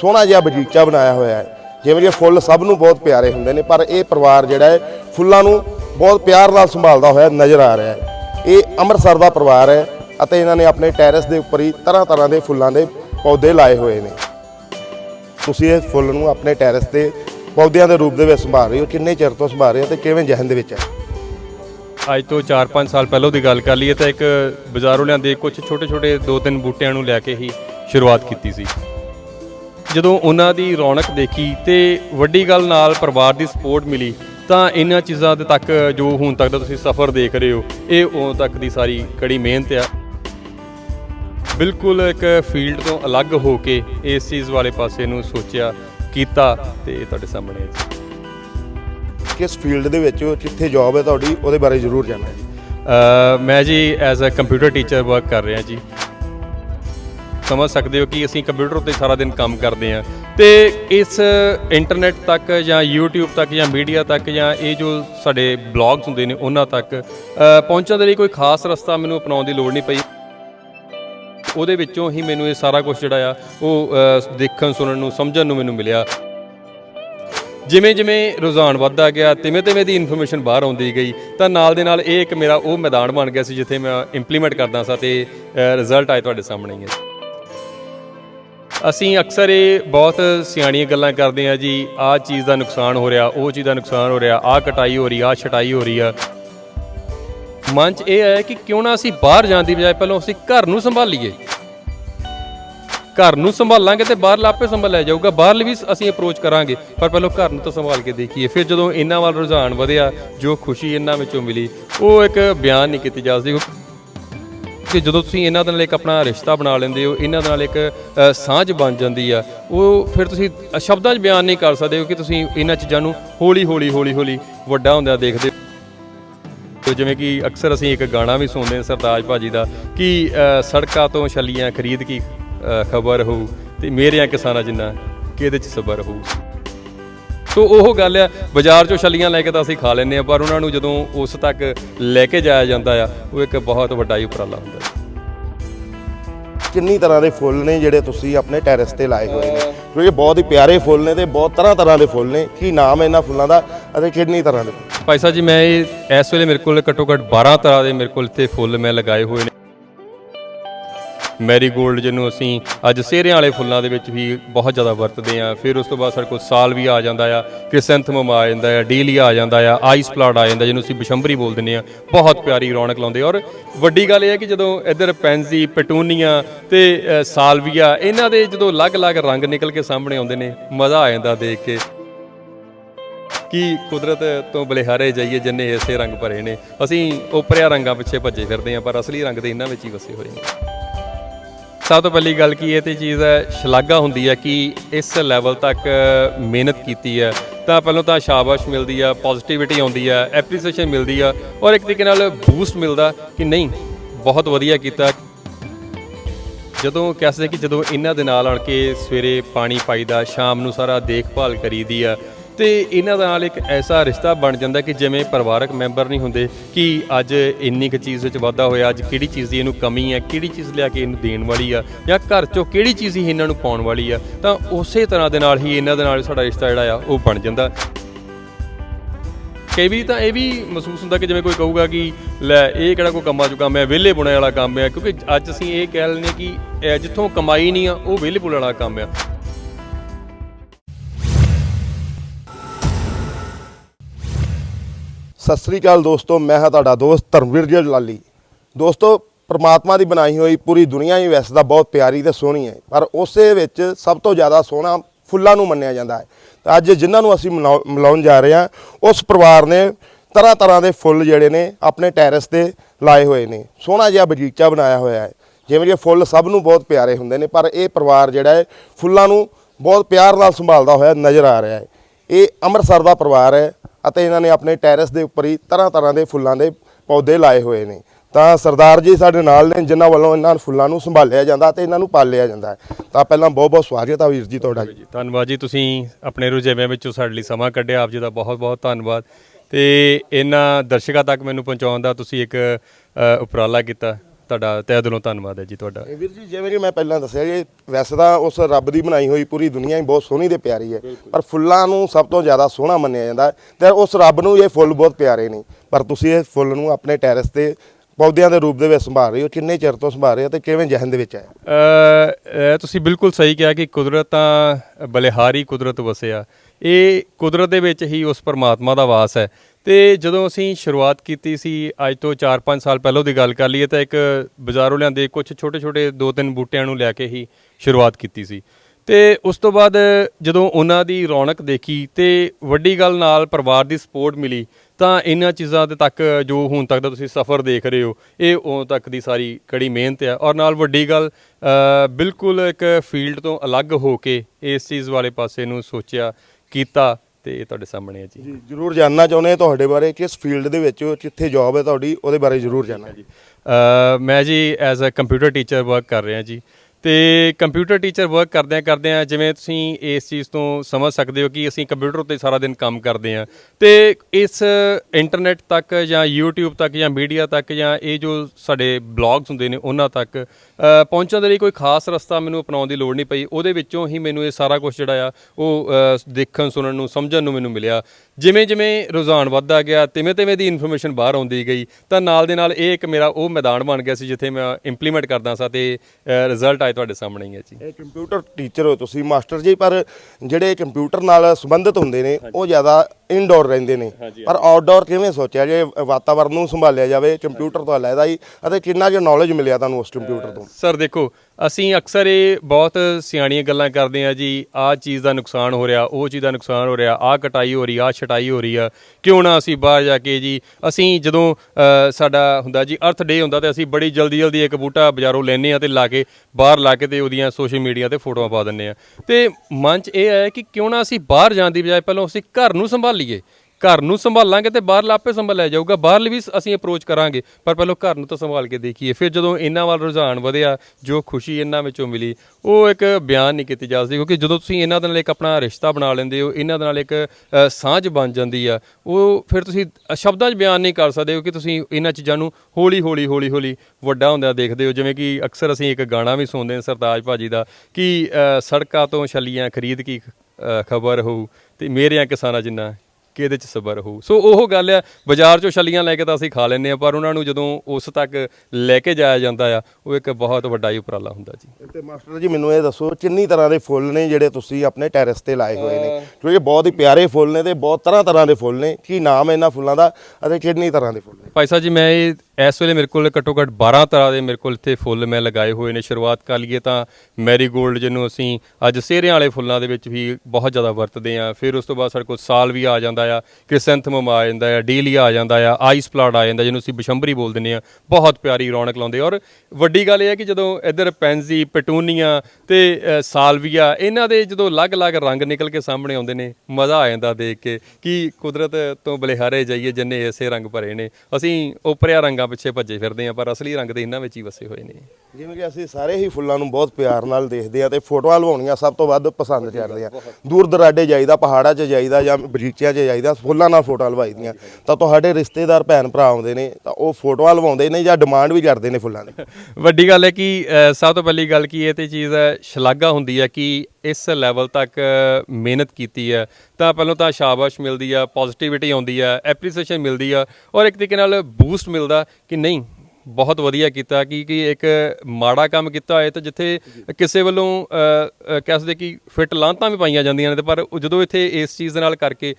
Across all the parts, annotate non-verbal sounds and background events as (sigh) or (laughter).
ਸੋਹਣਾ ਜਿਹਾ ਬਗੀਚਾ ਬਣਾਇਆ ਹੋਇਆ ਹੈ। ਜਿਵੇਂ ਕਿ ਫੁੱਲ ਸਭ ਨੂੰ ਬਹੁਤ ਪਿਆਰੇ ਹੁੰਦੇ ਨੇ, ਪਰ ਇਹ ਪਰਿਵਾਰ ਜਿਹੜਾ ਹੈ, ਫੁੱਲਾਂ ਨੂੰ ਬਹੁਤ ਪਿਆਰ ਨਾਲ ਸੰਭਾਲਦਾ ਹੋਇਆ ਨਜ਼ਰ ਆ ਰਿਹਾ ਹੈ। ਇਹ ਅੰਮ੍ਰਿਤਸਰ ਦਾ ਪਰਿਵਾਰ ਹੈ ਅਤੇ ਇਹਨਾਂ ਨੇ ਆਪਣੇ ਟੈਰੇਸ ਦੇ ਉੱਪਰ ਹੀ ਤਰ੍ਹਾਂ ਤਰ੍ਹਾਂ ਦੇ ਫੁੱਲਾਂ ਦੇ ਪੌਦੇ ਲਾਏ ਹੋਏ ਨੇ। ਤੁਸੀਂ ਇਹ ਫੁੱਲ ਨੂੰ ਆਪਣੇ ਟੈਰੇਸ ਤੇ ਪੌਦਿਆਂ ਦੇ ਰੂਪ ਦੇ ਵਿੱਚ ਸੰਭਾਲ ਰਹੇ ਹੋ, ਕਿੰਨੇ ਚਿਰ ਤੋਂ ਸੰਭਾਲ ਰਹੇ ਹੋ ਤੇ ਕਿਵੇਂ ਜਹਨ ਦੇ ਵਿੱਚ ਹੈ? ਅੱਜ ਤੋਂ 4-5 ਸਾਲ ਪਹਿਲਾਂ ਦੀ ਗੱਲ ਕਰ ਲਈਏ ਤਾਂ ਇੱਕ ਬਾਜ਼ਾਰੋਂ ਲਿਆਂਦੇ ਕੁਝ ਛੋਟੇ-ਛੋਟੇ ਦੋ ਤਿੰਨ ਬੂਟਿਆਂ ਨੂੰ ਲੈ ਕੇ ਹੀ ਸ਼ੁਰੂਆਤ ਕੀਤੀ ਸੀ। ਜਦੋਂ ਉਹਨਾਂ ਦੀ ਰੌਣਕ ਦੇਖੀ ਤੇ ਵੱਡੀ ਗੱਲ ਨਾਲ ਪਰਿਵਾਰ ਦੀ ਸਪੋਰਟ ਮਿਲੀ ਤਾਂ ਇਹਨਾਂ ਚੀਜ਼ਾਂ ਦੇ ਤੱਕ ਜੋ ਹੁਣ ਤੱਕ ਦਾ ਤੁਸੀਂ ਸਫ਼ਰ ਦੇਖ ਰਹੇ ਹੋ ਇਹ ਉਦੋਂ ਤੱਕ ਦੀ ਸਾਰੀ ਕੜੀ ਮਿਹਨਤ ਆ। ਬਿਲਕੁਲ ਇੱਕ ਫੀਲਡ ਤੋਂ ਅਲੱਗ ਹੋ ਕੇ ਇਸ ਚੀਜ਼ ਵਾਲੇ ਪਾਸੇ ਨੂੰ ਸੋਚਿਆ ਕੀਤਾ ਤੇ ਇਹ ਤੁਹਾਡੇ ਸਾਹਮਣੇ ਕਿਸ ਫੀਲਡ ਦੇ ਵਿੱਚ ਕਿੱਥੇ ਜੌਬ ਹੈ ਤੁਹਾਡੀ ਉਹਦੇ ਬਾਰੇ ਜ਼ਰੂਰ ਜਾਣਨਾ ਜੀ। ਮੈਂ ਜੀ as a computer teacher work ਕਰ ਰਿਹਾ ਜੀ। ਸਮਝ ਸਕਦੇ ਹੋ ਕਿ ਅਸੀਂ ਕੰਪਿਊਟਰ ਉੱਤੇ ਸਾਰਾ ਦਿਨ ਕੰਮ ਕਰਦੇ ਹਾਂ। ਤੇ ਇਸ ਇੰਟਰਨੈਟ ਤੱਕ ਜਾਂ YouTube ਤੱਕ ਜਾਂ ਮੀਡੀਆ ਤੱਕ ਜਾਂ ਇਹ ਜੋ ਸਾਡੇ ਬਲੌਗਸ ਹੁੰਦੇ ਨੇ ਉਹਨਾਂ ਤੱਕ ਪਹੁੰਚਣ ਦੇ ਲਈ ਕੋਈ ਖਾਸ ਰਸਤਾ ਮੈਨੂੰ ਅਪਣਾਉਣ ਦੀ ਲੋੜ ਨਹੀਂ ਪਈ। ਉਹਦੇ ਵਿੱਚੋਂ ਹੀ ਮੈਨੂੰ ਇਹ ਸਾਰਾ ਕੁਝ ਜਿਹੜਾ ਆ, ਉਹ ਦੇਖਣ, ਸੁਣਨ ਨੂੰ, ਸਮਝਣ ਨੂੰ ਮੈਨੂੰ ਮਿਲਿਆ। ਜਿਵੇਂ ਜਿਵੇਂ ਰੁਝਾਨ ਵੱਧਦਾ ਗਿਆ, ਤਿਵੇਂ ਤਿਵੇਂ ਦੀ ਇਨਫੋਰਮੇਸ਼ਨ ਬਾਹਰ ਆਉਂਦੀ ਗਈ, ਤਾਂ ਨਾਲ ਦੇ ਨਾਲ ਇਹ ਇੱਕ ਮੇਰਾ ਉਹ ਮੈਦਾਨ ਬਣ ਗਿਆ ਸੀ ਜਿੱਥੇ ਮੈਂ ਇੰਪਲੀਮੈਂਟ ਕਰਦਾ ਸਾਂ ਤੇ ਰਿਜ਼ਲਟ ਆਏ ਤੁਹਾਡੇ ਸਾਹਮਣੇ ਹੀ ਹੈ ਅਸੀਂ ਅਕਸਰ ਇਹ ਬਹੁਤ ਸਿਆਣੀਆਂ ਗੱਲਾਂ ਕਰਦੇ ਆ ਜੀ, ਆਹ ਚੀਜ਼ ਦਾ ਨੁਕਸਾਨ ਹੋ ਰਿਹਾ, ਉਹ ਚੀਜ਼ ਦਾ ਨੁਕਸਾਨ ਹੋ ਰਿਹਾ, ਆਹ ਕਟਾਈ ਹੋ ਰਹੀ, ਆਹ ਛਟਾਈ ਹੋ ਰਹੀ ਆ। ਮਨ 'ਚ ਇਹ ਆਇਆ ਕਿ ਕਿਉਂ ਨਾ ਅਸੀਂ ਬਾਹਰ ਜਾਣ ਦੀ ਬਜਾਏ ਪਹਿਲਾਂ ਅਸੀਂ ਘਰ ਨੂੰ ਸੰਭਾਲੀਏ। ਘਰ ਨੂੰ ਸੰਭਾਲਾਂਗੇ ਤੇ ਬਾਹਰ ਲਾਪੇ ਸੰਭਾਲਿਆ ਜਾਊਗਾ, ਬਾਹਰਲੀ ਵੀ ਅਸੀਂ ਅਪਰੋਚ ਕਰਾਂਗੇ, ਪਰ ਪਹਿਲਾਂ ਘਰ ਨੂੰ ਤਾਂ ਸੰਭਾਲ ਕੇ ਦੇਖੀਏ। ਫਿਰ ਜਦੋਂ ਇਹਨਾਂ ਵੱਲ ਰੁਝਾਨ ਵਧਿਆ, ਜੋ ਖੁਸ਼ੀ ਇਹਨਾਂ ਵਿੱਚੋਂ ਮਿਲੀ, ਉਹ ਇੱਕ ਬਿਆਨ ਨਹੀਂ ਕੀਤੀ ਜਾ ਸਕਦੀ ਕਿ ਜਦੋਂ ਤੁਸੀਂ ਇਹਨਾਂ ਦੇ ਨਾਲ ਇੱਕ ਆਪਣਾ ਰਿਸ਼ਤਾ ਬਣਾ ਲੈਂਦੇ ਹੋ ਇਹਨਾਂ ਦੇ ਨਾਲ ਇੱਕ ਅ, ਸਾਂਝ ਬਣ ਜਾਂਦੀ ਆ ਉਹ ਫਿਰ ਤੁਸੀਂ ਸ਼ਬਦਾਂ 'ਚ ਬਿਆਨ ਨਹੀਂ ਕਰ ਸਕਦੇ ਹੋ ਕਿ ਤੁਸੀਂ ਇਹਨਾਂ ਚੀਜ਼ਾਂ ਨੂੰ ਹੌਲੀ ਹੌਲੀ ਹੌਲੀ ਹੌਲੀ ਵੱਡਾ ਹੁੰਦਿਆਂ ਦੇਖਦੇ ਹੋ। ਜਿਵੇਂ ਕਿ ਅਕਸਰ ਅਸੀਂ ਇੱਕ ਗਾਣਾ ਵੀ ਸੁਣਦੇ ਹਾਂ ਸਰਤਾਜ ਭਾਜੀ ਦਾ ਕਿ ਅ, ਸੜਕਾਂ ਤੋਂ ਛੱਲੀਆਂ ਖਰੀਦ ਕੀ ਖਬਰ ਹੋਊ ਤੇ ਮੇਰਿਆਂ ਕਿਸਾਨਾਂ ਜਿੰਨਾ ਕਿਹਦੇ 'ਚ ਸਬਰ ਹੋਊ। ਸੋ ਉਹ ਗੱਲ ਆ ਬਾਜ਼ਾਰ 'ਚੋਂ ਛੱਲੀਆਂ ਲੈ ਕੇ ਤਾਂ ਅਸੀਂ ਖਾ ਲੈਂਦੇ ਆ ਪਰ ਉਹਨਾਂ ਨੂੰ ਜਦੋਂ ਉਸ ਤੱਕ ਲੈ ਕੇ ਜਾਇਆ ਜਾਂਦਾ ਆ ਉਹ ਇੱਕ ਬਹੁਤ ਵੱਡਾ ਹੀ ਉਪਰਾਲਾ ਹੁੰਦਾ ਹੈ। ਕਿੰਨੀ ਤਰ੍ਹਾਂ ਦੇ ਫੁੱਲ ਨੇ ਜਿਹੜੇ ਤੁਸੀਂ ਆਪਣੇ ਟੈਰੇਸ ਤੇ ਲਾਏ ਹੋਏ ਨੇ? ਕਿਉਂਕਿ ਬਹੁਤ ਹੀ ਪਿਆਰੇ ਫੁੱਲ ਨੇ ਤੇ ਬਹੁਤ ਤਰ੍ਹਾਂ ਤਰ੍ਹਾਂ ਦੇ ਫੁੱਲ ਨੇ। ਕੀ ਨਾਮ ਹੈ ਇਹਨਾਂ ਫੁੱਲਾਂ ਦਾ ਅਤੇ ਕਿੰਨੀ ਤਰ੍ਹਾਂ ਦੇ? ਭਾਈ ਸਾਹਿਬ ਜੀ ਮੈਂ ਇਹ ਇਸ ਵੇਲੇ ਮੇਰੇ ਕੋਲ ਘੱਟੋ ਘੱਟ 12 ਤਰ੍ਹਾਂ ਦੇ ਮੇਰੇ ਕੋਲ ਇੱਥੇ ਫੁੱਲ ਮੈਂ ਲਗਾਏ ਹੋਏ ਨੇ। ਮੈਰੀ ਗੋਲਡ ਜਿਹਨੂੰ ਅਸੀਂ ਅੱਜ ਸਿਹਰਿਆਂ ਵਾਲੇ ਫੁੱਲਾਂ ਦੇ ਵਿੱਚ ਵੀ ਬਹੁਤ ਜ਼ਿਆਦਾ ਵਰਤਦੇ ਆ ਫਿਰ ਉਸ ਤੋਂ ਬਾਅਦ ਸਾਡੇ ਕੋਲ ਸਾਲ ਵੀ ਆ ਜਾਂਦਾ ਆ ਕ੍ਰਿਸੈਂਥਮਮ ਆ ਜਾਂਦਾ ਆ ਡੀਲੀਆ ਆ ਜਾਂਦਾ ਆ, ਆਈਸ ਪਲਾਟ ਆ ਜਾਂਦਾ ਜਿਹਨੂੰ ਅਸੀਂ ਬਿਸ਼ੰਬਰੀ ਬੋਲ ਦਿੰਦੇ ਆ ਬਹੁਤ ਪਿਆਰੀ ਰੌਣਕ ਲਾਉਂਦੇ ਔਰ ਵੱਡੀ ਗੱਲ ਇਹ ਹੈ ਕਿ ਜਦੋਂ ਇੱਧਰ ਪੈਂਜ਼ੀ, ਪੈਟੂਨੀਆ ਤੇ ਸਾਲਵੀਆ, ਇਹਨਾਂ ਦੇ ਜਦੋਂ ਅਲੱਗ-ਅਲੱਗ ਰੰਗ ਨਿਕਲ ਕੇ ਸਾਹਮਣੇ ਆਉਂਦੇ ਨੇ, ਮਜ਼ਾ ਆ ਜਾਂਦਾ ਦੇਖ ਕੇ। ਕਿ ਕੁਦਰਤ ਤੋਂ ਬਲਿਹਾਰੇ ਜਾਈਏ ਜਿੰਨੇ ਇਸੇ ਰੰਗ ਭਰੇ ਨੇ। ਅਸੀਂ ਉਪਰਿਆ ਰੰਗਾਂ ਪਿੱਛੇ ਭੱਜੇ ਫਿਰਦੇ ਹਾਂ, ਪਰ ਅਸਲੀ ਰੰਗ ਤੇ ਇਹਨਾਂ ਵਿੱਚ ਹੀ ਵਸੇ ਹੋਏ ਨੇ ਸਭ ਤੋਂ ਪਹਿਲੀ ਗੱਲ ਕੀ ਇਹ ਤੇ ਚੀਜ਼ ਹੈ, ਸ਼ਲਾਘਾ ਹੁੰਦੀ ਹੈ ਕਿ ਇਸ ਲੈਵਲ ਤੱਕ ਮਿਹਨਤ ਕੀਤੀ ਹੈ। ਤਾਂ ਪਹਿਲਾਂ ਤਾਂ ਸ਼ਾਬਾਸ਼ ਮਿਲਦੀ ਆ ਪੋਜ਼ਿਟਿਵਿਟੀ ਆਉਂਦੀ ਆ ਐਪਰੀਸੀਏਸ਼ਨ ਮਿਲਦੀ ਆ ਔਰ ਇੱਕ ਤਰੀਕੇ ਨਾਲ ਬੂਸਟ ਮਿਲਦਾ ਕਿ ਨਹੀਂ, ਬਹੁਤ ਵਧੀਆ ਕੀਤਾ। ਜਦੋਂ ਕਹਿ ਸਕਦੇ ਕਿ ਜਦੋਂ ਇਹਨਾਂ ਦੇ ਨਾਲ ਆਣ ਕੇ ਸਵੇਰੇ ਪਾਣੀ ਪਾਈਦਾ, ਸ਼ਾਮ ਨੂੰ ਸਾਰਾ ਦੇਖਭਾਲ ਕਰੀਦੀ ਆ ਤੇ ਇਹਨਾਂ ਦੇ ਨਾਲ ਇੱਕ ਐਸਾ ਰਿਸ਼ਤਾ ਬਣ ਜਾਂਦਾ ਕਿ ਜਿਵੇਂ ਪਰਿਵਾਰਕ ਮੈਂਬਰ ਨਹੀਂ ਹੁੰਦੇ ਕਿ ਅੱਜ ਇੰਨੀ ਕੁ ਚੀਜ਼ ਵਿੱਚ ਵਾਧਾ ਹੋਇਆ, ਅੱਜ ਕਿਹੜੀ ਚੀਜ਼ ਦੀ ਇਹਨੂੰ ਕਮੀ ਹੈ ਕਿਹੜੀ ਚੀਜ਼ ਲਿਆ ਕੇ ਇਹਨੂੰ ਦੇਣ ਵਾਲੀ ਆ ਜਾਂ ਘਰ ਚੋਂ ਕਿਹੜੀ ਚੀਜ਼ ਹੀ ਇਹਨਾਂ ਨੂੰ ਪਾਉਣ ਵਾਲੀ ਆ, ਤਾਂ ਉਸੇ ਤਰ੍ਹਾਂ ਦੇ ਨਾਲ ਹੀ ਇਹਨਾਂ ਦੇ ਨਾਲ ਸਾਡਾ ਰਿਸ਼ਤਾ ਜਿਹੜਾ ਆ, ਉਹ ਬਣ ਜਾਂਦਾ। ਕਈ ਵੀ ਤਾਂ ਇਹ ਵੀ ਮਹਿਸੂਸ ਹੁੰਦਾ ਕਿ ਜਿਵੇਂ ਕੋਈ ਕਹੂਗਾ ਕਿ ਲੈ, ਇਹ ਕਿਹੜਾ ਕੋਈ ਕੰਮਾਂ ਚੋਂ ਕੰਮ ਹੈ ਵਿਹਲੇ ਬੁਣੇ ਵਾਲਾ ਕੰਮ ਹੈ ਕਿਉਂਕਿ ਅੱਜ ਅਸੀਂ ਇਹ ਕਹਿ ਲੈਂਦੇ ਕਿ ਇਹ ਜਿੱਥੋਂ ਕਮਾਈ ਨਹੀਂ ਆ, ਉਹ ਵਿਹਲੇ ਬੁਣੇ ਵਾਲਾ ਕੰਮ ਆ। ਸਤਿ ਸ੍ਰੀ ਅਕਾਲ ਦੋਸਤੋ, ਮੈਂ ਹਾਂ ਤੁਹਾਡਾ ਦੋਸਤ ਧਰਮਵੀਰ ਜੀ ਲਾਲੀ ਦੋਸਤੋ, ਪ੍ਰਮਾਤਮਾ ਦੀ ਬਣਾਈ ਹੋਈ ਪੂਰੀ ਦੁਨੀਆ ਹੀ ਵੈਸੇ ਤਾਂ ਬਹੁਤ ਪਿਆਰੀ ਤੇ ਸੋਹਣੀ ਹੈ, ਪਰ ਉਸੇ ਵਿੱਚ ਸਭ ਤੋਂ ਜ਼ਿਆਦਾ ਸੋਹਣਾ ਫੁੱਲਾਂ ਨੂੰ ਮੰਨਿਆ ਜਾਂਦਾ ਹੈ। ਤਾਂ ਅੱਜ ਜਿਨ੍ਹਾਂ ਨੂੰ ਅਸੀਂ ਮਨਾਉ- ਮਿਲਾਉਣ ਜਾ ਰਹੇ ਹਾਂ, ਉਸ ਪਰਿਵਾਰ ਨੇ ਤਰ੍ਹਾਂ ਤਰ੍ਹਾਂ ਦੇ ਫੁੱਲ ਜਿਹੜੇ ਨੇ ਆਪਣੇ ਟੈਰੇਸ ਤੇ ਲਾਏ ਹੋਏ ਨੇ। ਸੋਹਣਾ ਜਿਹਾ ਬਗੀਚਾ ਬਣਾਇਆ ਹੋਇਆ ਹੈ, ਜਿਵੇਂ ਕਿ ਫੁੱਲ ਸਭ ਨੂੰ ਬਹੁਤ ਪਿਆਰੇ ਹੁੰਦੇ ਨੇ, ਪਰ ਇਹ ਪਰਿਵਾਰ ਜਿਹੜਾ ਹੈ, ਫੁੱਲਾਂ ਨੂੰ ਬਹੁਤ ਪਿਆਰ ਨਾਲ ਸੰਭਾਲਦਾ ਹੋਇਆ ਨਜ਼ਰ ਆ ਰਿਹਾ ਹੈ। ਇਹ ਅੰਮ੍ਰਿਤਸਰ ਦਾ ਪਰਿਵਾਰ ਹੈ ਅਤੇ ਇਹਨਾਂ ਨੇ ਆਪਣੇ ਟੈਰੇਸ ਦੇ ਉੱਪਰ ਹੀ ਤਰ੍ਹਾਂ ਤਰ੍ਹਾਂ ਦੇ ਫੁੱਲਾਂ ਦੇ ਪੌਦੇ ਲਾਏ ਹੋਏ ਨੇ। ਤਾਂ ਸਰਦਾਰ ਜੀ ਸਾਡੇ ਨਾਲ ਨੇ, ਜਿਨ੍ਹਾਂ ਵੱਲੋਂ ਇਹਨਾਂ ਫੁੱਲਾਂ ਨੂੰ ਸੰਭਾਲਿਆ ਜਾਂਦਾ ਤੇ ਇਹਨਾਂ ਨੂੰ ਪਾਲਿਆ ਜਾਂਦਾ ਹੈ। ਤਾਂ ਪਹਿਲਾਂ ਬਹੁਤ ਬਹੁਤ ਸਵਾਗਤ ਆ ਵੀਰ ਜੀ ਤੁਹਾਡਾ। ਜੀ, ਧੰਨਵਾਦ ਜੀ, ਤੁਸੀਂ ਆਪਣੇ ਰੁਝੇਵਿਆਂ ਵਿੱਚੋਂ ਸਾਡੇ ਲਈ ਸਮਾਂ ਕੱਢਿਆ, ਆਪ ਜੀ ਦਾ ਬਹੁਤ ਬਹੁਤ ਧੰਨਵਾਦ। ਤੇ ਇਹਨਾਂ ਦਰਸ਼ਕਾਂ ਤੱਕ ਮੈਨੂੰ ਪਹੁੰਚਾਉਣ ਦਾ ਤੁਸੀਂ ਇੱਕ ਉਪਰਾਲਾ ਕੀਤਾ। ਤੁਹਾਡਾ ਤਹਿ ਦਿਲੋਂ ਧੰਨਵਾਦ ਹੈ ਜੀ ਤੁਹਾਡਾ। ਵੀਰ ਜੀ ਜਿਵੇਂ ਕਿ ਮੈਂ ਪਹਿਲਾਂ ਦੱਸਿਆ ਜੀ ਵੈਸੇ ਤਾਂ ਉਸ ਰੱਬ ਦੀ ਬਣਾਈ ਹੋਈ ਪੂਰੀ ਦੁਨੀਆ ਹੀ ਬਹੁਤ ਸੋਹਣੀ ਤੇ ਪਿਆਰੀ ਹੈ। ਪਰ ਫੁੱਲਾਂ ਨੂੰ ਸਭ ਤੋਂ ਜ਼ਿਆਦਾ ਸੋਹਣਾ ਮੰਨਿਆ ਜਾਂਦਾ ਤੇ ਉਸ ਰੱਬ ਨੂੰ ਇਹ ਫੁੱਲ ਬਹੁਤ ਪਿਆਰੇ ਨੇ। ਪਰ ਤੁਸੀਂ ਇਹ ਫੁੱਲ ਨੂੰ ਆਪਣੇ ਟੈਰੇਸ ਤੇ ਪੌਦਿਆਂ ਦੇ ਰੂਪ ਦੇ ਵਿੱਚ ਸੰਭਾਲ ਰਹੇ ਹੋ ਕਿੰਨੇ ਚਿਰ ਤੋਂ ਸੰਭਾਲ ਰਹੇ ਹੋ ਤੇ ਕਿਵੇਂ ਜਹਨ ਦੇ ਵਿੱਚ ਆਇਆ ਤੁਸੀਂ ਬਿਲਕੁਲ ਸਹੀ ਕਿਹਾ ਕਿ ਕੁਦਰਤ ਤਾਂ ਬਲਿਹਾਰੀ ਕੁਦਰਤ ਵਸਿਆ। ਇਹ ਕੁਦਰਤ ਦੇ ਵਿੱਚ ਹੀ ਉਸ ਪਰਮਾਤਮਾ ਦਾ ਵਾਸ ਹੈ। ਤੇ ਜਦੋਂ ਅਸੀਂ ਸ਼ੁਰੂਆਤ ਕੀਤੀ ਸੀ, ਅੱਜ ਤੋਂ 4-5 ਸਾਲ ਪਹਿਲਾਂ ਦੀ ਗੱਲ ਕਰ ਲਈਏ, ਤਾਂ ਇੱਕ ਬਾਜ਼ਾਰੋਂ ਲਿਆਂਦੇ ਕੁਝ ਛੋਟੇ-ਛੋਟੇ ਦੋ ਤਿੰਨ ਬੂਟਿਆਂ ਨੂੰ ਲੈ ਕੇ ਹੀ ਸ਼ੁਰੂਆਤ ਕੀਤੀ ਸੀ। ਤੇ ਉਸ ਤੋਂ ਬਾਅਦ ਜਦੋਂ ਉਹਨਾਂ ਦੀ ਰੌਣਕ ਦੇਖੀ ਤੇ ਵੱਡੀ ਗੱਲ ਨਾਲ ਪਰਿਵਾਰ ਦੀ ਸਪੋਰਟ ਮਿਲੀ, ਤਾਂ ਇਹਨਾਂ ਚੀਜ਼ਾਂ ਦੇ ਤੱਕ ਜੋ ਹੁਣ ਤੱਕ ਦਾ ਤੁਸੀਂ ਸਫ਼ਰ ਦੇਖ ਰਹੇ ਹੋ, ਇਹ ਉਦੋਂ ਤੱਕ ਦੀ ਸਾਰੀ ਕੜੀ ਮਿਹਨਤ ਹੈ। ਔਰ ਨਾਲ ਵੱਡੀ ਗੱਲ ਬਿਲਕੁਲ ਇੱਕ ਫੀਲਡ ਤੋਂ ਅਲੱਗ ਹੋ ਕੇ ਇਸ ਚੀਜ਼ ਵਾਲੇ ਪਾਸੇ ਨੂੰ ਸੋਚਿਆ ਕੀਤਾ ਤੇ ਇਹ ਤੁਹਾਡੇ ਸਾਹਮਣੇ ਹੈ ਜੀ। ਜੀ ਜਰੂਰ ਜਾਨਣਾ ਚਾਹੁੰਦੇ ਹਾਂ ਤੁਹਾਡੇ ਬਾਰੇ ਕਿਸ ਫੀਲਡ ਦੇ ਵਿੱਚ ਹੋ, ਕਿੱਥੇ ਜੌਬ ਹੈ ਤੁਹਾਡੀ ਉਹਦੇ ਬਾਰੇ ਜਰੂਰ ਜਾਣਨਾ ਜੀ। ਅ, ਮੈਂ ਜੀ as a computer teacher work ਕਰ ਰਿਹਾ ਜੀ। ਤੇ ਕੰਪਿਊਟਰ ਟੀਚਰ ਵਰਕ ਕਰਦਿਆਂ ਕਰਦਿਆਂ ਜਿਵੇਂ ਤੁਸੀਂ ਇਸ ਚੀਜ਼ ਤੋਂ ਸਮਝ ਸਕਦੇ ਹੋ ਕਿ ਅਸੀਂ ਕੰਪਿਊਟਰ ਉੱਤੇ ਸਾਰਾ ਦਿਨ ਕੰਮ ਕਰਦੇ ਹਾਂ। ਤੇ ਇਸ ਇੰਟਰਨੈਟ ਤੱਕ ਜਾਂ YouTube ਤੱਕ ਜਾਂ ਮੀਡੀਆ ਤੱਕ ਜਾਂ ਇਹ ਜੋ ਸਾਡੇ ਬਲੌਗਸ ਹੁੰਦੇ ਨੇ ਉਹਨਾਂ ਤੱਕ ਪਹੁੰਚਣ ਦੇ ਲਈ ਕੋਈ ਖਾਸ ਰਸਤਾ ਮੈਨੂੰ ਅਪਣਾਉਣ ਦੀ ਲੋੜ ਨਹੀਂ ਪਈ। ਉਹਦੇ ਵਿੱਚੋਂ ਹੀ ਮੈਨੂੰ ਇਹ ਸਾਰਾ ਕੁਝ ਜਿਹੜਾ ਆ, ਉਹ ਦੇਖਣ, ਸੁਣਨ ਨੂੰ, ਸਮਝਣ ਨੂੰ ਮੈਨੂੰ ਮਿਲਿਆ। ਜਿਵੇਂ ਜਿਵੇਂ ਰੁਝਾਨ ਵੱਧਦਾ ਗਿਆ, ਤਿਵੇਂ ਤਿਵੇਂ ਦੀ ਇਨਫੋਰਮੇਸ਼ਨ ਬਾਹਰ ਆਉਂਦੀ ਗਈ, ਤਾਂ ਨਾਲ ਦੇ ਨਾਲ ਇਹ ਇੱਕ ਮੇਰਾ ਉਹ ਮੈਦਾਨ ਬਣ ਗਿਆ ਸੀ ਜਿੱਥੇ ਮੈਂ ਇੰਪਲੀਮੈਂਟ ਕਰਦਾ ਸਾਂ ਤੇ ਰਿਜ਼ਲਟ ਆਏ ਤੁਹਾਡੇ ਸਾਹਮਣੇ ਹੀ ਹੈ ਜੀ। ਇਹ ਕੰਪਿਊਟਰ ਟੀਚਰ ਹੋ ਤੁਸੀਂ, ਮਾਸਟਰ ਜੀ, ਪਰ ਜਿਹੜੇ ਕੰਪਿਊਟਰ ਨਾਲ ਸੰਬੰਧਿਤ ਹੁੰਦੇ ਨੇ, ਉਹ ਜ਼ਿਆਦਾ ਇਨਡੋਰ ਰਹਿੰਦੇ ਨੇ। ਪਰ ਆਊਟਡੋਰ ਕਿਵੇਂ ਸੋਚਿਆ ਜੇ ਵਾਤਾਵਰਣ ਨੂੰ ਸੰਭਾਲਿਆ ਜਾਵੇ ਕੰਪਿਊਟਰ ਤੋਂ ਅਲੱਗਾ ਹੀ ਅਤੇ ਕਿੰਨਾ ਕੁ ਨੌਲੇਜ ਮਿਲਿਆ ਤੁਹਾਨੂੰ ਉਸ ਕੰਪਿਊਟਰ ਤੋਂ? ਸਰ ਦੇਖੋ ਅਸੀਂ ਅਕਸਰ ਇਹ ਬਹੁਤ ਸਿਆਣੀਆਂ ਗੱਲਾਂ ਕਰਦੇ ਆ ਜੀ ਆਹ ਚੀਜ਼ ਦਾ ਨੁਕਸਾਨ ਹੋ ਰਿਹਾ ਉਹ ਚੀਜ਼ ਦਾ ਨੁਕਸਾਨ ਹੋ ਰਿਹਾ ਆਹ ਕਟਾਈ ਹੋ ਰਹੀ ਆਹ ਛਟਾਈ ਹੋ ਰਹੀ ਆ। ਕਿਉਂ ਨਾ ਅਸੀਂ ਬਾਹਰ ਜਾ ਕੇ ਜੀ ਅਸੀਂ ਜਦੋਂ ਸਾਡਾ ਹੁੰਦਾ ਜੀ ਅਰਥ ਡੇ ਹੁੰਦਾ ਤੇ ਅਸੀਂ ਬੜੀ ਜਲਦੀ ਜਲਦੀ ਇੱਕ ਬੂਟਾ ਬਾਜ਼ਾਰੋਂ ਲੈਨੇ ਆ ਤੇ ਲਾ ਕੇ ਬਾਹਰ ਲਾ ਕੇ ਤੇ ਉਹਦੀਆਂ ਸੋਸ਼ਲ ਮੀਡੀਆ ਤੇ ਫੋਟੋਆਂ ਪਾ ਦਿੰਨੇ ਆ ਤੇ ਮਨ 'ਚ ਇਹ ਹੈ ਕਿ ਕਿਉਂ ਨਾ ਅਸੀਂ ਬਾਹਰ ਜਾਣ ਦੀ ਬਜਾਏ ਪਹਿਲਾਂ ਅਸੀਂ ਘਰ ਨੂੰ ਸੰਭਾਲੀਏ ਘਰ ਨੂੰ ਸੰਭਾਲਾਂਗੇ ਤੇ ਬਾਹਰ ਲਾਪੇ ਸੰਭਾਲਿਆ ਜਾਊਗਾ। ਬਾਹਰਲੀ ਵੀ ਅਸੀਂ ਅਪਰੋਚ ਕਰਾਂਗੇ, ਪਰ ਪਹਿਲਾਂ ਘਰ ਨੂੰ ਤਾਂ ਸੰਭਾਲ ਕੇ ਦੇਖੀਏ। ਫਿਰ ਜਦੋਂ ਇਹਨਾਂ ਵੱਲ ਰੁਝਾਨ ਵਧਿਆ, ਜੋ ਖੁਸ਼ੀ ਇਹਨਾਂ ਵਿੱਚੋਂ ਮਿਲੀ, ਉਹ ਇੱਕ ਬਿਆਨ ਨਹੀਂ ਕੀਤੀ ਜਾ ਸਕਦੀ, ਕਿਉਂਕਿ ਜਦੋਂ ਤੁਸੀਂ ਇਹਨਾਂ ਦੇ ਨਾਲ ਇੱਕ ਆਪਣਾ ਰਿਸ਼ਤਾ ਬਣਾ ਲੈਂਦੇ ਹੋ, ਇਹਨਾਂ ਦੇ ਨਾਲ ਇੱਕ ਸਾਂਝ ਬਣ ਜਾਂਦੀ ਆ, ਉਹ ਫਿਰ ਤੁਸੀਂ ਸ਼ਬਦਾਂ 'ਚ ਬਿਆਨ ਨਹੀਂ ਕਰ ਸਕਦੇ ਕਿਉਂਕਿ ਤੁਸੀਂ ਇਹਨਾਂ ਚੀਜ਼ਾਂ ਨੂੰ ਹੌਲੀ ਹੌਲੀ ਹੌਲੀ ਹੌਲੀ ਵੱਡਾ ਹੁੰਦਿਆਂ ਦੇਖਦੇ ਹੋ। ਜਿਵੇਂ ਕਿ ਅਕਸਰ ਅਸੀਂ ਇੱਕ ਗਾਣਾ ਵੀ ਸੁਣਦੇ ਹਾਂ ਸਰਤਾਜ ਭਾਜੀ ਦਾ ਕਿ ਸੜਕਾਂ ਤੋਂ ਛੱਲੀਆਂ ਖਰੀਦ ਕੀ ਖਬਰ ਹੋਊ ਤੇ ਮੇਰਿਆਂ ਕਿਸਾਨਾਂ ਜਿੰਨਾ ਕਿਹਦੇ ਚ ਸਬਰ ਹੋਊ। ਸੋ ਉਹ ਗੱਲ ਆ ਬਾਜ਼ਾਰ ਚੋਂ ਛੱਲੀਆਂ ਲੈ ਕੇ ਤਾਂ ਅਸੀਂ ਖਾ ਲੈਂਦੇ ਆ ਪਰ ਉਹਨਾਂ ਨੂੰ ਜਦੋਂ ਉਸ ਤੱਕ ਲੈ ਕੇ ਜਾਇਆ ਜਾਂਦਾ ਆ ਉਹ ਇੱਕ ਬਹੁਤ ਵੱਡਾ ਹੀ ਉਪਰਾਲਾ ਹੁੰਦਾ ਜੀ। ਤੇ ਮਾਸਟਰ ਜੀ ਮੈਨੂੰ ਇਹ ਦੱਸੋ ਕਿੰਨੀ ਤਰ੍ਹਾਂ ਦੇ ਫੁੱਲ ਨੇ ਜਿਹੜੇ ਤੁਸੀਂ ਆਪਣੇ ਟੈਰੇਸ ਤੇ ਲਾਏ ਹੋਏ ਨੇ? ਕਿਉਂਕਿ ਬਹੁਤ ਹੀ ਪਿਆਰੇ ਫੁੱਲ ਨੇ ਤੇ ਬਹੁਤ ਤਰ੍ਹਾਂ ਤਰ੍ਹਾਂ ਦੇ ਫੁੱਲ ਨੇ। ਕੀ ਨਾਮ ਹੈ ਇਹਨਾਂ ਫੁੱਲਾਂ ਦਾ ਅਤੇ ਕਿੰਨੀ ਤਰ੍ਹਾਂ ਦੇ ਫੁੱਲ ਨੇ? ਭਾਈ ਸਾਹਿਬ ਜੀ ਮੈਂ ਇਹ ਇਸ ਵੇਲੇ ਮੇਰੇ ਕੋਲ ਘੱਟੋ ਘੱਟ 12 ਤਰ੍ਹਾਂ ਦੇ ਮੇਰੇ ਕੋਲ ਇੱਥੇ ਫੁੱਲ ਮੈਂ ਲਗਾਏ ਹੋਏ ਨੇ। ਸ਼ੁਰੂਆਤ ਕਰ ਲਈਏ ਤਾਂ ਮੈਰੀਗੋਲਡ, ਜਿਹਨੂੰ ਅਸੀਂ ਅੱਜ ਸੇਰਿਆਂ ਵਾਲੇ ਫੁੱਲਾਂ ਦੇ ਵਿੱਚ ਵੀ ਬਹੁਤ ਜ਼ਿਆਦਾ ਵਰਤਦੇ ਆ ਫਿਰ ਉਸ ਤੋਂ ਬਾਅਦ ਸਾਡੇ ਕੋਲ ਸਾਲ ਵੀ ਆ ਜਾਂਦਾ ਆ, ਕ੍ਰਿਸੈਂਥਮਮ ਆ ਜਾਂਦਾ ਆ, ਡੀਲੀਆ ਆ ਜਾਂਦਾ ਆ, ਆਈਸ ਪਲਾਟ ਆ ਜਾਂਦਾ, ਜਿਹਨੂੰ ਅਸੀਂ ਬਿਸ਼ੰਬਰੀ ਬੋਲ ਦਿੰਦੇ ਆ। ਬਹੁਤ ਪਿਆਰੀ ਰੌਣਕ ਲਾਉਂਦੇ ਔਰ ਵੱਡੀ ਗੱਲ ਇਹ ਹੈ ਕਿ ਜਦੋਂ ਇੱਧਰ ਪੈਂਜ਼ੀ, ਪੈਟੂਨੀਆ ਤੇ ਸਾਲਵੀਆ, ਇਹਨਾਂ ਦੇ ਜਦੋਂ ਅਲੱਗ-ਅਲੱਗ ਰੰਗ ਨਿਕਲ ਕੇ ਸਾਹਮਣੇ ਆਉਂਦੇ ਨੇ, ਮਜ਼ਾ ਆ ਜਾਂਦਾ ਦੇਖ ਕੇ ਕਿ ਕੁਦਰਤ ਤੋਂ ਬਲਿਹਾਰੇ ਜਾਈਏ, ਜਿੰਨੇ ਐਸੇ ਰੰਗ ਭਰੇ ਨੇ। ਅਸੀਂ ਉਪਰਿਆ ਰੰਗਾਂ ਪਿੱਛੇ ਭੱਜੇ ਫਿਰਦੇ ਆ ਪਰ ਅਸਲੀ ਰੰਗ ਤੇ ਇਹਨਾਂ ਵਿੱਚ ਹੀ ਵਸੇ ਹੋਏ ਨੇ। ਜਿਵੇਂ ਕਿ ਅਸੀਂ ਸਾਰੇ ਹੀ ਫੁੱਲਾਂ ਨੂੰ ਬਹੁਤ ਪਿਆਰ ਨਾਲ ਦੇਖਦੇ ਆ ਤੇ ਫੋਟੋਆਂ ਲਵਾਉਣੀਆਂ ਸਭ ਤੋਂ ਵੱਧ ਪਸੰਦ ਕਰਦੇ ਆ। ਦੂਰ ਦਰਾਡੇ ਜਾਈਦਾ, ਪਹਾੜਾਂ 'ਚ ਜਾਈਦਾ ਜਾਂ ਬਗੀਚਿਆਂ 'ਚ ਜਾਈਦਾ, ਫੁੱਲਾਂ ਨਾਲ ਫੋਟੋਆਂ ਲਵਾਈਦੀਆਂ। ਤਾਂ ਤੁਹਾਡੇ ਰਿਸ਼ਤੇਦਾਰ ਭੈਣ ਭਰਾ ਆਉਂਦੇ ਨੇ, ਤਾਂ ਉਹ ਫੋਟੋਆਂ ਲਵਾਉਂਦੇ ਨੇ ਜਾਂ ਡਿਮਾਂਡ ਵੀ ਕਰਦੇ ਨੇ ਫੁੱਲਾਂ ਦੀ? (laughs) ਵੱਡੀ ਗੱਲ ਹੈ ਕਿ ਸਭ ਤੋਂ ਪਹਿਲੀ ਗੱਲ ਕੀ ਇਹ ਤੇ ਚੀਜ਼ ਸ਼ਲਾਘਾ ਹੁੰਦੀ ਹੈ ਕਿ ਇਸ ਲੈਵਲ ਤੱਕ ਮਿਹਨਤ ਕੀਤੀ ਹੈ। ਤਾਂ ਪਹਿਲਾਂ ਤਾਂ ਸ਼ਾਬਾਸ਼ ਮਿਲਦੀ ਆ ਪੋਜ਼ਿਟਿਵਿਟੀ ਆਉਂਦੀ ਆ ਐਪਰੀਸੀਏਸ਼ਨ ਮਿਲਦੀ ਆ ਔਰ ਇੱਕ ਤਰੀਕੇ ਨਾਲ ਬੂਸਟ ਮਿਲਦਾ ਕਿ ਨਹੀਂ ਬਹੁਤ ਵਧੀਆ ਕੀਤਾ ਕਿ ਕਿ ਇੱਕ ਮਾੜਾ ਕੰਮ ਕੀਤਾ ਹੋਏ ਤਾਂ ਜਿੱਥੇ ਕਿਸੇ ਵੱਲੋਂ ਅ, ਕਹਿ ਸਕਦੇ ਕਿ ਫਿੱਟ ਲਾਂਤਾਂ ਵੀ ਪਾਈਆਂ ਜਾਂਦੀਆਂ ਨੇ ਤੇ ਪਰ ਜਦੋਂ ਇੱਥੇ ਇਸ ਚੀਜ਼ ਦੇ ਨਾਲ ਕਰਕੇ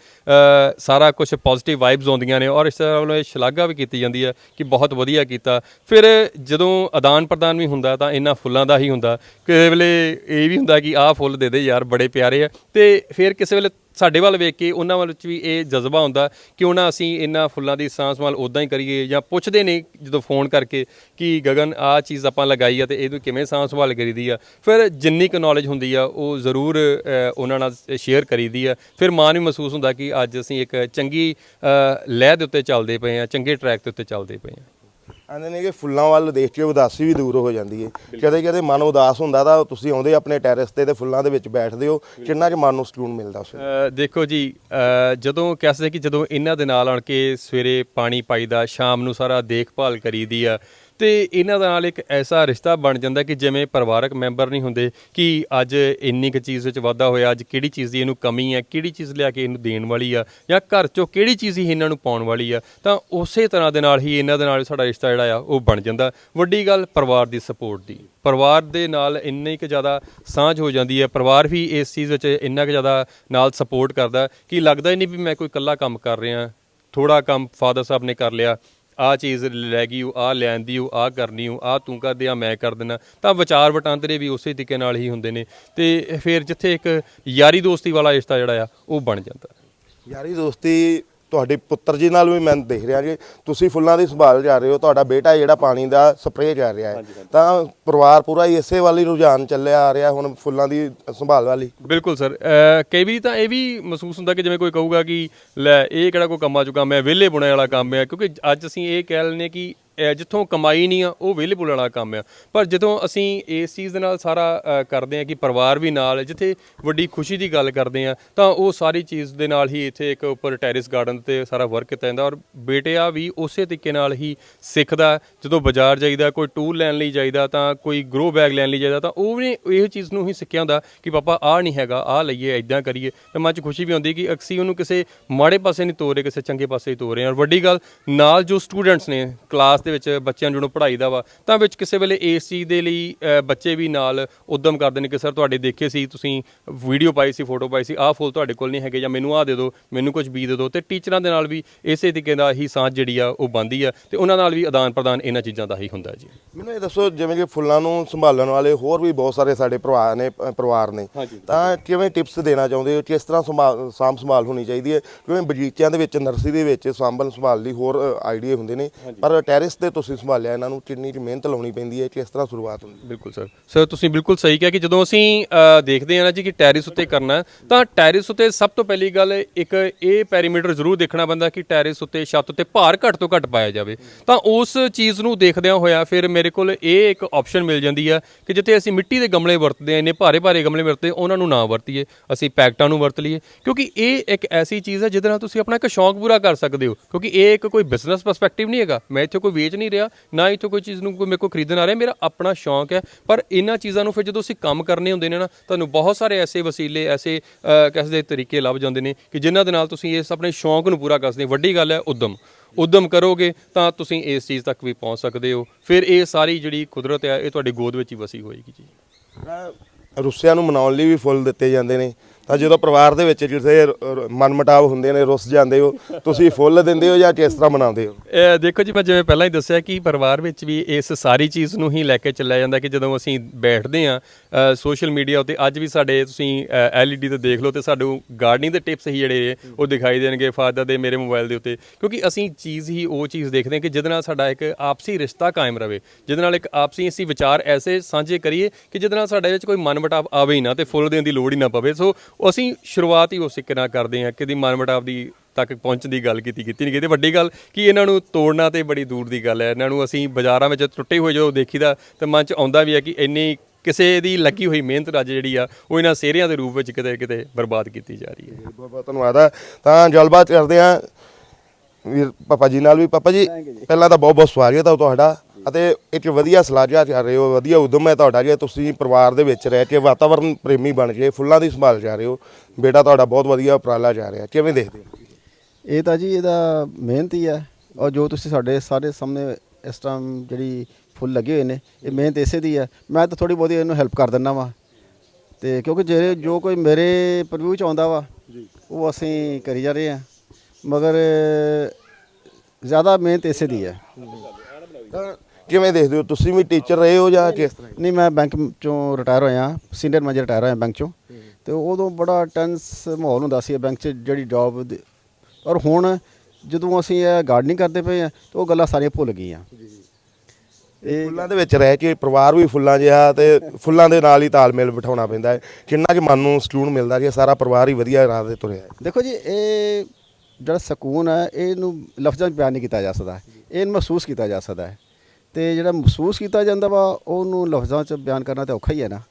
ਸਾਰਾ ਕੁਝ ਪੋਜ਼ਿਟਿਵ ਵਾਈਬਸ ਆਉਂਦੀਆਂ ਨੇ ਔਰ ਇਸ ਤਰ੍ਹਾਂ ਵੱਲੋਂ ਇਹ ਸ਼ਲਾਘਾ ਵੀ ਕੀਤੀ ਜਾਂਦੀ ਹੈ ਕਿ ਬਹੁਤ ਵਧੀਆ ਕੀਤਾ। ਫਿਰ ਜਦੋਂ ਆਦਾਨ ਪ੍ਰਦਾਨ ਵੀ ਹੁੰਦਾ ਤਾਂ ਇਹਨਾਂ ਫੁੱਲਾਂ ਦਾ ਹੀ ਹੁੰਦਾ। ਕਿਸੇ ਵੇਲੇ ਇਹ ਵੀ ਹੁੰਦਾ ਕਿ ਆਹ ਫੁੱਲ ਦੇ ਦੇ ਯਾਰ ਬੜੇ ਪਿਆਰੇ ਆ ਤੇ ਫਿਰ ਕਿਸੇ ਵੇਲੇ ਸਾਡੇ ਵੱਲ ਵੇਖ ਕੇ ਉਹਨਾਂ ਵੱਲ ਚ ਵੀ ਇਹ ਜਜ਼ਬਾ ਹੁੰਦਾ ਕਿ ਉਹਨਾਂ ਅਸੀਂ ਇਹਨਾਂ ਫੁੱਲਾਂ ਦੀ ਸਾਂਭ ਸੰਭਾਲ ਉਦਾਂ ਹੀ ਕਰੀਏ ਜਾਂ ਪੁੱਛਦੇ ਨੇ ਜਦੋਂ ਫੋਨ ਕਰਕੇ ਕਿ ਗਗਨ, ਆਹ ਚੀਜ਼ ਆਪਾਂ ਲਗਾਈ ਆ ਤੇ ਇਹਨੂੰ ਕਿਵੇਂ ਸਾਂਭ ਸੰਭਾਲ ਕਰੀਦੀ ਆ। ਫਿਰ ਜਿੰਨੀ ਕੁ ਨੌਲੇਜ ਹੁੰਦੀ ਆ, ਉਹ ਜ਼ਰੂਰ ਉਹਨਾਂ ਨਾਲ ਸ਼ੇਅਰ ਕਰੀਦੀ ਆ। ਫਿਰ ਮਾਣ ਵੀ ਮਹਿਸੂਸ ਹੁੰਦਾ ਕਿ ਅੱਜ ਅਸੀਂ ਇੱਕ ਚੰਗੀ ਲਹਿ ਦੇ ਉੱਤੇ ਚੱਲਦੇ ਪਏ ਆ, ਚੰਗੇ ਟਰੈਕ ਦੇ ਉੱਤੇ ਚੱਲਦੇ ਪਏ ਆ। ਆਂਦੇ ਨੇ ਕਿ ਫੁੱਲਾਂ ਵੱਲ ਦੇਖ ਕੇ ਉਦਾਸੀ ਵੀ ਦੂਰ ਹੋ ਜਾਂਦੀ ਹੈ ਕਦੇ ਕਦੇ ਮਨ ਉਦਾਸ ਹੁੰਦਾ ਤਾਂ ਤੁਸੀਂ ਆਉਂਦੇ ਆਪਣੇ ਟੈਰੇਸ ਤੇ ਤੇ ਫੁੱਲਾਂ ਦੇ ਵਿੱਚ ਬੈਠਦੇ ਹੋ ਕਿੰਨਾ ਕੁ ਮਨ ਨੂੰ ਸਕੂਨ ਮਿਲਦਾ ਉਸ ਦੇਖੋ ਜੀ ਜਦੋਂ ਕਹਿ ਸਕਦੇ ਕਿ ਜਦੋਂ ਇਹਨਾਂ ਦੇ ਨਾਲ ਆਣ ਕੇ ਸਵੇਰੇ ਪਾਣੀ ਪਾਈਦਾ ਸ਼ਾਮ ਨੂੰ ਸਾਰਾ ਦੇਖਭਾਲ ਕਰੀਦੀ ਆ ਤੇ ਇਹਨਾਂ ਦੇ ਨਾਲ ਇੱਕ ਐਸਾ ਰਿਸ਼ਤਾ ਬਣ ਜਾਂਦਾ ਕਿ ਜਿਵੇਂ ਪਰਿਵਾਰਕ ਮੈਂਬਰ ਨਹੀਂ ਹੁੰਦੇ ਕਿ ਅੱਜ ਇੰਨੀ ਕੁ ਚੀਜ਼ ਵਿੱਚ ਵਾਧਾ ਹੋਇਆ, ਅੱਜ ਕਿਹੜੀ ਚੀਜ਼ ਦੀ ਇਹਨੂੰ ਕਮੀ ਹੈ ਕਿਹੜੀ ਚੀਜ਼ ਲਿਆ ਕੇ ਇਹਨੂੰ ਦੇਣ ਵਾਲੀ ਆ ਜਾਂ ਘਰ ਚੋਂ ਕਿਹੜੀ ਚੀਜ਼ ਹੀ ਇਹਨਾਂ ਨੂੰ ਪਾਉਣ ਵਾਲੀ ਆ, ਤਾਂ ਉਸੇ ਤਰ੍ਹਾਂ ਦੇ ਨਾਲ ਹੀ ਇਹਨਾਂ ਦੇ ਨਾਲ ਸਾਡਾ ਰਿਸ਼ਤਾ ਜਿਹੜਾ ਆ, ਉਹ ਬਣ ਜਾਂਦਾ। ਵੱਡੀ ਗੱਲ ਪਰਿਵਾਰ ਦੀ ਸਪੋਰਟ ਦੀ। ਪਰਿਵਾਰ ਦੇ ਨਾਲ ਇੰਨੀ ਕੁ ਜ਼ਿਆਦਾ ਸਾਂਝ ਹੋ ਜਾਂਦੀ ਹੈ ਪਰਿਵਾਰ ਵੀ ਇਸ ਚੀਜ਼ ਵਿੱਚ ਇੰਨਾ ਕੁ ਜ਼ਿਆਦਾ ਨਾਲ ਸਪੋਰਟ ਕਰਦਾ ਕਿ ਲੱਗਦਾ ਹੀ ਨਹੀਂ ਵੀ ਮੈਂ ਕੋਈ ਇਕੱਲਾ ਕੰਮ ਕਰ ਰਿਹਾ ਥੋੜਾ ਕੰਮ ਫਾਦਰ ਸਾਹਿਬ ਨੇ ਕਰ ਲਿਆ। ਆ ਚੀਜ਼ ਲੈ ਗਈ, ਉਹ ਆ ਲੈਣ ਦੀ ਉਹ ਆ ਕਰਨੀ, ਉਹ ਆ ਤੂੰ ਕਰਦੇ ਆ ਮੈਂ ਕਰ ਦੇਣਾ ਤਾਂ ਵਿਚਾਰ ਵਟਾਂਦਰੇ ਵੀ ਉਸੇ ਤਰੀਕੇ ਨਾਲ ਹੀ ਹੁੰਦੇ ਨੇ। ਤੇ ਫਿਰ ਜਿੱਥੇ ਇੱਕ ਯਾਰੀ ਦੋਸਤੀ ਵਾਲਾ ਰਿਸ਼ਤਾ ਜਿਹੜਾ ਆ, ਉਹ ਬਣ ਜਾਂਦਾ। ਯਾਰੀ ਦੋਸਤੀ ਤੁਹਾਡੇ ਪੁੱਤਰ ਜੀ ਨਾਲ ਵੀ ਮੈਂ ਦੇਖ ਰਿਹਾ ਜੀ। ਤੁਸੀਂ ਫੁੱਲਾਂ ਦੀ ਸੰਭਾਲ ਜਾ ਰਹੇ ਹੋ ਤੁਹਾਡਾ ਬੇਟਾ ਜਿਹੜਾ ਪਾਣੀ ਦਾ ਸਪਰੇਅ ਕਰ ਰਿਹਾ ਹੈ। ਤਾਂ ਪਰਿਵਾਰ ਪੂਰਾ ਹੀ ਇਸੇ ਵਾਲੀ ਰੁਝਾਨ ਚੱਲਿਆ ਆ ਰਿਹਾ ਹੁਣ ਫੁੱਲਾਂ ਦੀ ਸੰਭਾਲ ਵਾਲੀ। ਬਿਲਕੁਲ ਸਰ। ਕਈ ਵਾਰੀ ਤਾਂ ਇਹ ਵੀ ਮਹਿਸੂਸ ਹੁੰਦਾ ਕਿ ਜਿਵੇਂ ਕੋਈ ਕਹੂਗਾ ਕਿ ਲੈ ਇਹ ਕਿਹੜਾ ਕੋਈ ਕੰਮਾਂ ਚੋਂ ਕੰਮ ਹੈ ਵਿਹਲੇ ਬੁਣੇ ਵਾਲਾ ਕੰਮ ਹੈ ਕਿਉਂਕਿ ਅੱਜ ਅਸੀਂ ਇਹ ਕਹਿ ਲੈਂਦੇ ਕਿ ਅਹ ਜਿੱਥੋਂ ਕਮਾਈ ਨਹੀਂ ਆ, ਉਹ ਵਿਹਲੇ ਬੁਣੇ ਵਾਲਾ ਕੰਮ ਆ। ਪਰ ਜਦੋਂ ਅਸੀਂ ਇਸ ਚੀਜ਼ ਦੇ ਨਾਲ ਸਾਰਾ ਅਹ ਕਰਦੇ ਆ ਕਿ ਪਰਿਵਾਰ ਵੀ ਨਾਲ ਜਿੱਥੇ ਵੱਡੀ ਖੁਸ਼ੀ ਦੀ ਗੱਲ ਕਰਦੇ ਆ ਤਾਂ ਉਹ ਸਾਰੀ ਚੀਜ਼ ਦੇ ਨਾਲ ਹੀ ਇੱਥੇ ਇੱਕ ਉੱਪਰ ਟੈਰਿਸ ਗਾਰਡਨ ਤੇ ਸਾਰਾ ਵਰਕ ਕੀਤਾ ਜਾਂਦਾ ਔਰ ਬੇਟਿਆ ਵੀ ਉਸੇ ਤਰੀਕੇ ਨਾਲ ਹੀ ਸਿੱਖਦਾ ਜਦੋਂ ਬਾਜ਼ਾਰ ਜਾਈਦਾ, ਕੋਈ ਟੂਲ ਲੈਣ ਲਈ ਜਾਈਦਾ, ਤਾਂ ਕੋਈ ਗਰੋ ਬੈਗ ਲੈਣ ਲਈ ਜਾਈਦਾ, ਤਾਂ ਉਹ ਵੀ ਇਹ ਚੀਜ਼ ਨੂੰ ਹੀ ਸਿੱਖਿਆ ਹੁੰਦਾ ਕਿ ਪਾਪਾ, ਆਹ ਨਹੀਂ ਹੈਗਾ, ਆਹ ਲਈਏ ਇਦਾਂ ਕਰੀਏ। ਤੇ ਮਨ 'ਚ ਖੁਸ਼ੀ ਵੀ ਹੁੰਦੀ ਕਿ ਅਸੀਂ ਉਹਨੂੰ ਕਿਸੇ ਮਾੜੇ ਪਾਸੇ ਨਹੀਂ ਤੋਰੇ ਕਿਸੇ ਚੰਗੇ ਪਾਸੇ ਹੀ ਤੋਰੇ ਔਰ ਵੱਡੀ ਗੱਲ, ਨਾਲ ਜੋ ਸਟੂਡੈਂਟਸ ਨੇ ਕਲਾਸ ਦੇ ਵਿੱਚ ਬੱਚਿਆਂ ਨੂੰ ਜਦੋਂ ਪੜ੍ਹਾਈਦਾ ਵਾ ਤਾਂ ਵਿੱਚ ਕਿਸੇ ਵੇਲੇ ਇਸ ਚੀਜ਼ ਦੇ ਲਈ ਬੱਚੇ ਵੀ ਨਾਲ ਉਦਮ ਕਰਦੇ ਨੇ ਕਿ ਸਰ ਤੁਹਾਡੇ ਦੇਖੇ ਸੀ ਤੁਸੀਂ ਵੀਡੀਓ ਪਾਈ ਸੀ ਫੋਟੋ ਪਾਈ ਸੀ ਆਹ ਫੁੱਲ ਤੁਹਾਡੇ ਕੋਲ ਨਹੀਂ ਹੈਗੇ ਜਾਂ ਮੈਨੂੰ ਆਹ ਦੇ ਦਿਓ ਮੈਨੂੰ ਕੁਝ ਬੀ ਦੇ ਦਿਓ। ਤੇ ਟੀਚਰਾਂ ਦੇ ਨਾਲ ਵੀ ਇਸੇ ਤਰੀਕੇ ਦਾ ਹੀ ਸਾਂਝ ਜਿਹੜੀ ਆ ਉਹ ਬੰਦੀ ਆ ਤੇ ਉਹਨਾਂ ਨਾਲ ਵੀ ਆਦਾਨ ਪ੍ਰਦਾਨ ਇਹਨਾਂ ਚੀਜ਼ਾਂ ਦਾ ਹੀ ਹੁੰਦਾ ਜੀ। ਮੈਨੂੰ ਇਹ ਦੱਸੋ ਜਿਵੇਂ ਕਿ ਫੁੱਲਾਂ ਨੂੰ ਸੰਭਾਲਣ ਵਾਲੇ ਹੋਰ ਵੀ ਬਹੁਤ ਸਾਰੇ ਸਾਡੇ ਭਰਾ ਨੇ ਪਰਿਵਾਰ ਨੇ ਤਾਂ ਕਿਵੇਂ ਟਿਪਸ ਦੇਣਾ ਚਾਹੁੰਦੇ ਹੋ ਕਿਸ ਤਰ੍ਹਾਂ ਸੰਭਾਲ ਸਾਂਭ ਸੰਭਾਲ ਹੋਣੀ ਚਾਹੀਦੀ ਹੈ? ਕਿਉਂਕਿ ਬਗੀਚਿਆਂ ਦੇ ਵਿੱਚ ਨਰਸਰੀ ਦੇ ਵਿੱਚ ਸਾਂਭਣ ਸੰਭਾਲ ਲਈ ਹੋਰ ਆਈਡੀਆ ਹੁੰਦੇ ਨੇ? ਪਰ ਟੈਰਿਸ ਤੇ ਤੁਸੀਂ ਸੰਭਾਲਿਆ, ਇਹਨਾਂ ਨੂੰ ਕਿੰਨੀ ਕੁ ਮਿਹਨਤ ਲਾਉਣੀ ਪੈਂਦੀ ਹੈ ਕਿਸ ਤਰ੍ਹਾਂ ਸ਼ੁਰੂਆਤ ਹੁੰਦੀ ਬਿਲਕੁਲ ਸਰ। ਸਰ, ਤੁਸੀਂ ਬਿਲਕੁਲ ਸਹੀ ਕਿਹਾ ਕਿ ਜਦੋਂ ਅਸੀਂ ਦੇਖਦੇ ਹਾਂ ਨਾ ਜੀ ਕਿ ਟੈਰਿਸ ਉੱਤੇ ਕਰਨਾ ਤਾਂ ਟੈਰਿਸ ਉੱਤੇ ਸਭ ਤੋਂ ਪਹਿਲੀ ਗੱਲ ਇੱਕ ਇਹ ਪੈਰੀਮੀਟਰ ਜ਼ਰੂਰ ਦੇਖਣਾ ਪੈਂਦਾ ਕਿ ਟੈਰਿਸ ਉੱਤੇ ਛੱਤ ਉੱਤੇ ਭਾਰ ਘੱਟ ਤੋਂ ਘੱਟ ਪਾਇਆ ਜਾਵੇ। ਤਾਂ ਉਸ ਚੀਜ਼ ਨੂੰ ਦੇਖਦਿਆਂ ਹੋਇਆ ਫਿਰ ਮੇਰੇ ਕੋਲ ਇਹ ਇੱਕ ਆਪਸ਼ਨ ਮਿਲ ਜਾਂਦੀ ਆ ਕਿ ਜਿੱਥੇ ਅਸੀਂ ਮਿੱਟੀ ਦੇ ਗਮਲੇ ਵਰਤਦੇ ਆ ਇੰਨੇ ਭਾਰੇ ਭਾਰੇ ਗਮਲੇ ਵਰਤਦੇ, ਉਹਨਾਂ ਨੂੰ ਨਾ ਵਰਤੀਏ, ਅਸੀਂ ਪੈਕਟਾਂ ਨੂੰ ਵਰਤ ਲਈਏ। ਕਿਉਂਕਿ ਇਹ ਇੱਕ ਐਸੀ ਚੀਜ਼ ਹੈ ਜਿਹਦੇ ਨਾਲ ਤੁਸੀਂ ਆਪਣਾ ਇੱਕ ਸ਼ੌਂਕ ਪੂਰਾ ਕਰ ਸਕਦੇ ਹੋ। ਕਿਉਂਕਿ ਇਹ ਇੱਕ ਕੋਈ ਬਿਜ਼ਨਸ ਪਰਸਪੈਕਟਿਵ ਨਹੀਂ ਹੈਗਾ। ਮੈਂ ਇੱਥੇ ਕੋਈ ਵੇਚ ਨਹੀਂ ਰਿਹਾ ਨਾ ਇੱਥੋਂ ਕੋਈ ਚੀਜ਼ ਨੂੰ ਕੋਈ ਮੇਰੇ ਕੋਲ ਖਰੀਦਣ ਆ ਰਿਹਾ ਮੇਰਾ ਆਪਣਾ ਸ਼ੌਂਕ ਹੈ। ਪਰ ਇਹਨਾਂ ਚੀਜ਼ਾਂ ਨੂੰ ਫਿਰ ਜਦੋਂ ਅਸੀਂ ਕੰਮ ਕਰਨੇ ਹੁੰਦੇ ਨੇ ਨਾ ਤੁਹਾਨੂੰ ਬਹੁਤ ਸਾਰੇ ਐਸੇ ਵਸੀਲੇ ਐਸੇ ਅਹ, ਕਿਸੇ ਤਰੀਕੇ ਲੱਭ ਜਾਂਦੇ ਨੇ ਕਿ ਜਿਨ੍ਹਾਂ ਦੇ ਨਾਲ ਤੁਸੀਂ ਇਸ ਆਪਣੇ ਸ਼ੌਂਕ ਨੂੰ ਪੂਰਾ ਕਰ ਸਕਦੇ ਵੱਡੀ ਗੱਲ ਹੈ ਉਦਮ। ਉਦਮ ਕਰੋਗੇ ਤਾਂ ਤੁਸੀਂ ਇਸ ਚੀਜ਼ ਤੱਕ ਵੀ ਪਹੁੰਚ ਸਕਦੇ ਹੋ। ਫਿਰ ਇਹ ਸਾਰੀ ਜਿਹੜੀ ਕੁਦਰਤ ਹੈ ਇਹ ਤੁਹਾਡੀ ਗੋਦ ਵਿੱਚ ਹੀ ਵਸੀ ਹੋਏਗੀ ਜੀ। ਰੁੱਸਿਆਂ ਨੂੰ ਮਨਾਉਣ ਲਈ ਵੀ ਫੁੱਲ ਦਿੱਤੇ ਜਾਂਦੇ ਨੇ। ਤਾਂ ਜਦੋਂ ਪਰਿਵਾਰ ਦੇ ਵਿੱਚ ਜਿੱਥੇ ਮਨਮਟਾਵ ਹੁੰਦੇ ਨੇ, ਰੁੱਸ ਜਾਂਦੇ ਹੋ, ਤੁਸੀਂ ਫੁੱਲ ਦਿੰਦੇ ਹੋ ਜਾਂ ਕਿਸ ਤਰ੍ਹਾਂ ਮਨਾਉਂਦੇ ਹੋ? ਦੇਖੋ ਜੀ, ਮੈਂ ਜਿਵੇਂ ਪਹਿਲਾਂ ਹੀ ਦੱਸਿਆ ਕਿ ਪਰਿਵਾਰ ਵਿੱਚ ਵੀ ਇਸ ਸਾਰੀ ਚੀਜ਼ ਨੂੰ ਹੀ ਲੈ ਕੇ ਚੱਲਿਆ ਜਾਂਦਾ ਕਿ ਜਦੋਂ ਅਸੀਂ ਬੈਠਦੇ ਆ ਸੋਸ਼ਲ ਮੀਡੀਆ ਉੱਤੇ, ਅੱਜ ਵੀ ਸਾਡੇ ਤੁਸੀਂ ਐਲਈਡੀ ਤੇ ਦੇਖ ਲਓ ਤੇ ਸਾਨੂੰ ਗਾਰਡਨਿੰਗ ਦੇ ਟਿਪਸ ਹੀ ਜਿਹੜੇ ਉਹ ਦਿਖਾਈ ਦੇਣਗੇ ਫਾਦਰ ਦੇ ਮੇਰੇ ਮੋਬਾਈਲ ਦੇ ਉੱਤੇ। ਕਿਉਂਕਿ ਅਸੀਂ ਚੀਜ਼ ਹੀ ਉਹ ਚੀਜ਼ ਦੇਖਦੇ ਹਾਂ ਕਿ ਜਿਹਦੇ ਨਾਲ ਸਾਡਾ ਇੱਕ ਆਪਸੀ ਰਿਸ਼ਤਾ ਕਾਇਮ ਰਵੇ, ਜਿਹਦੇ ਨਾਲ ਇੱਕ ਆਪਸੀ ਅਸੀਂ ਵਿਚਾਰ ਐਸੇ ਸਾਂਝੇ ਕਰੀਏ ਕਿ ਜਿਹਦੇ ਨਾਲ ਸਾਡੇ ਵਿੱਚ ਕੋਈ ਮਨਮਟਾਵ ਆਵੇ ਹੀ ਨਾ ਤੇ ਫੁੱਲ ਦੇਣ ਦੀ ਲੋੜ ਹੀ ਨਾ ਪਵੇ। ਸੋ ਅਸੀਂ ਸ਼ੁਰੂਆਤ ਹੀ ਉਸ ਤਰੀਕੇ ਨਾਲ ਕਰਦੇ ਹਾਂ ਕਿ ਦੀ ਮਨਮਟਾਵ ਦੀ ਤੱਕ ਪਹੁੰਚਣ ਦੀ ਗੱਲ ਕੀਤੀ ਕੀਤੀ ਨਹੀਂ ਗਈ। ਤੇ ਵੱਡੀ ਗੱਲ ਕਿ ਇਹਨਾਂ ਨੂੰ ਤੋੜਨਾ ਤੇ ਬੜੀ ਦੂਰ ਦੀ ਗੱਲ ਹੈ। ਇਹਨਾਂ ਨੂੰ ਅਸੀਂ ਬਾਜ਼ਾਰਾਂ ਵਿੱਚ ਟੁੱਟੇ ਹੋਏ ਜਦੋਂ ਦੇਖੀਦਾ ਤੇ ਮਨ 'ਚ ਆਉਂਦਾ ਵੀ ਹੈ ਕਿ ਇੰਨੀ ਕਿਸੇ ਦੀ ਲੱਗੀ ਹੋਈ ਮਿਹਨਤ ਅੱਜ ਜਿਹੜੀ ਆ ਉਹ ਇਹਨਾਂ ਸੇਰਿਆਂ ਦੇ ਰੂਪ ਵਿੱਚ ਕਿਤੇ ਕਿਤੇ ਬਰਬਾਦ ਕੀਤੀ ਜਾ ਰਹੀ ਹੈ। ਬਹੁਤ ਬਹੁਤ ਧੰਨਵਾਦ ਆ। ਤਾਂ ਗੱਲਬਾਤ ਕਰਦੇ ਆ ਵੀਰ ਪਾਪਾ ਜੀ ਨਾਲ ਵੀ। ਪਾਪਾ ਜੀ ਪਹਿਲਾਂ ਤਾਂ ਬਹੁਤ ਬਹੁਤ ਸਵਾਗਤ ਹੈ ਤੁਹਾਡਾ। ਅਤੇ ਇੱਕ ਵਧੀਆ ਸਲਾਜਾ ਕਰ ਰਹੇ ਹੋ ਵਧੀਆ ਉਦਮ ਹੈ ਤੁਹਾਡਾ ਜੇ ਤੁਸੀਂ ਪਰਿਵਾਰ ਦੇ ਵਿੱਚ ਰਹਿ ਕੇ ਵਾਤਾਵਰਣ ਪ੍ਰੇਮੀ ਬਣ ਕੇ ਫੁੱਲਾਂ ਦੀ ਸੰਭਾਲ ਜਾ ਰਹੇ ਹੋ ਬੇਟਾ ਤੁਹਾਡਾ ਬਹੁਤ ਵਧੀਆ ਉਪਰਾਲਾ ਜਾ ਰਿਹਾ ਕਿਵੇਂ ਦੇਖਦੇ ਹੋ? ਇਹ ਤਾਂ ਜੀ ਇਹਦਾ ਮਿਹਨਤ ਹੀ ਹੈ ਔਰ ਜੋ ਤੁਸੀਂ ਸਾਡੇ ਸਾਰੇ ਸਾਹਮਣੇ ਇਸ ਟਾਈਮ ਜਿਹੜੀ ਫੁੱਲ ਲੱਗੇ ਹੋਏ ਨੇ ਇਹ ਮਿਹਨਤ ਇਸੇ ਦੀ ਹੈ। ਮੈਂ ਤਾਂ ਥੋੜੀ ਬਹੁਤੀ ਇਹਨੂੰ ਹੈਲਪ ਕਰ ਦਿੰਦਾ ਵਾਂ। ਤੇ ਕਿਉਂਕਿ ਜਿਹੜੇ ਜੋ ਕੋਈ ਮੇਰੇ ਪ੍ਰਵਿਊ ਚ ਆਉਂਦਾ ਵਾ ਉਹ ਅਸੀਂ ਕਰੀ ਜਾ ਰਹੇ ਹਾਂ। ਮਗਰ ਜ਼ਿਆਦਾ ਮਿਹਨਤ ਇਸੇ ਦੀ ਹੈ। ਤਾਂ ਕਿਵੇਂ ਦੇਖਦੇ ਹੋ? ਤੁਸੀਂ ਵੀ ਟੀਚਰ ਰਹੇ ਹੋ ਜਾਂ ਕਿਸ ਤਰ੍ਹਾਂ ਨਹੀਂ ਮੈਂ ਬੈਂਕ ਚੋਂ ਰਿਟਾਇਰ ਹੋਇਆ ਸੀਨੀਅਰ ਮੈਨੇਜਰ ਰਿਟਾਇਰ ਹੋਇਆ ਬੈਂਕ ਚੋਂ। ਤੇ ਉਦੋਂ ਬੜਾ ਟੈਂਸ ਮਾਹੌਲ ਹੁੰਦਾ ਸੀ ਬੈਂਕ 'ਚ ਜਿਹੜੀ ਜੌਬ ਔਰ ਹੁਣ ਜਦੋਂ ਅਸੀਂ ਇਹ ਗਾਰਡਨਿੰਗ ਕਰਦੇ ਪਏ ਆ ਤਾਂ ਉਹ ਗੱਲਾਂ ਸਾਰੀਆਂ ਭੁੱਲ ਗਈਆਂ। ਇਹ ਫੁੱਲਾਂ ਦੇ ਵਿੱਚ ਰਹਿ ਕੇ ਪਰਿਵਾਰ ਵੀ ਫੁੱਲਾਂ ਜਿਹਾ ਤੇ ਫੁੱਲਾਂ ਦੇ ਨਾਲ ਹੀ ਤਾਲਮੇਲ ਬਿਠਾਉਣਾ ਪੈਂਦਾ ਹੈ। ਕਿੰਨਾ ਕਿ ਮਨ ਨੂੰ ਸਕੂਨ ਮਿਲਦਾ ਜੇ ਸਾਰਾ ਪਰਿਵਾਰ ਹੀ ਵਧੀਆ ਰਾਹ ਤੇ ਤੁਰਿਆ ਹੈ। ਦੇਖੋ ਜੀ ਇਹ ਜਿਹੜਾ ਸਕੂਨ ਹੈ ਇਹਨੂੰ ਲਫ਼ਜ਼ਾਂ 'ਚ ਬਿਆਨ ਨਹੀਂ ਕੀਤਾ ਜਾ ਸਕਦਾ। ਇਹਨੂੰ ਮਹਿਸੂਸ ਕੀਤਾ ਜਾ ਸਕਦਾ ਹੈ। ਤੇ ਜਿਹੜਾ ਮਹਿਸੂਸ ਕੀਤਾ ਜਾਂਦਾ ਵਾ ਉਹਨੂੰ ਲਫ਼ਜ਼ਾਂ 'ਚ ਬਿਆਨ ਕਰਨਾ ਤਾਂ ਔਖਾ ਹੀ ਹੈ ਨਾ।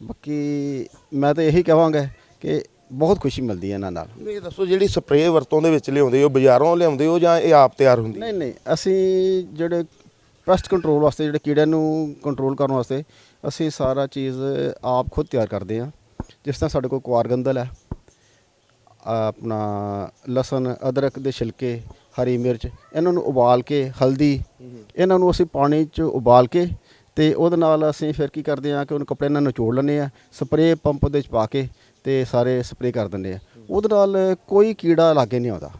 ਬਾਕੀ ਮੈਂ ਤਾਂ ਇਹੀ ਕਹਾਂਗਾ ਕਿ ਬਹੁਤ ਖੁਸ਼ੀ ਮਿਲਦੀ ਹੈ ਇਹਨਾਂ ਨਾਲ। ਇਹ ਦੱਸੋ ਜਿਹੜੀ ਸਪਰੇਅ ਵਰਤੋਂ ਦੇ ਵਿੱਚ ਲਿਆਉਂਦੇ ਹੋ ਬਾਜ਼ਾਰੋਂ ਲਿਆਉਂਦੇ ਹੋ ਜਾਂ ਇਹ ਆਪ ਤਿਆਰ ਹੁੰਦੀ ਨਹੀਂ ਨਹੀਂ ਅਸੀਂ ਜਿਹੜੇ ਪੈਸਟ ਕੰਟਰੋਲ ਵਾਸਤੇ ਜਿਹੜੇ ਕੀੜਿਆਂ ਨੂੰ ਕੰਟਰੋਲ ਕਰਨ ਵਾਸਤੇ ਅਸੀਂ ਸਾਰਾ ਚੀਜ਼ ਆਪ ਖੁਦ ਤਿਆਰ ਕਰਦੇ ਹਾਂ। ਜਿਸ ਤਰ੍ਹਾਂ ਸਾਡੇ ਕੋਲ ਕੁਆਰਗੰਦਲ ਹੈ ਆਪਣਾ ਲਸਣ ਅਦਰਕ ਦੇ ਛਿਲਕੇ ਹਰੀ ਮਿਰਚ, ਇਹਨਾਂ ਨੂੰ ਉਬਾਲ ਕੇ ਹਲਦੀ, ਇਹਨਾਂ ਨੂੰ ਅਸੀਂ ਪਾਣੀ 'ਚ ਉਬਾਲ ਕੇ ਤੇ ਉਹਦੇ ਨਾਲ ਅਸੀਂ ਫਿਰ ਕੀ ਕਰਦੇ ਹਾਂ ਕਿ ਉਹਨੂੰ ਕੱਪੜੇ ਨਾਲ ਨਿਚੋੜ ਲੈਂਦੇ ਆ ਸਪਰੇਅ ਪੰਪ ਦੇ ਵਿੱਚ ਪਾ ਕੇ ਤੇ ਸਾਰੇ ਸਪਰੇਅ ਕਰ ਦਿੰਦੇ ਆ ਉਹਦੇ ਨਾਲ ਕੋਈ ਕੀੜਾ ਲਾਗੇ ਨਹੀਂ ਆਉਂਦਾ।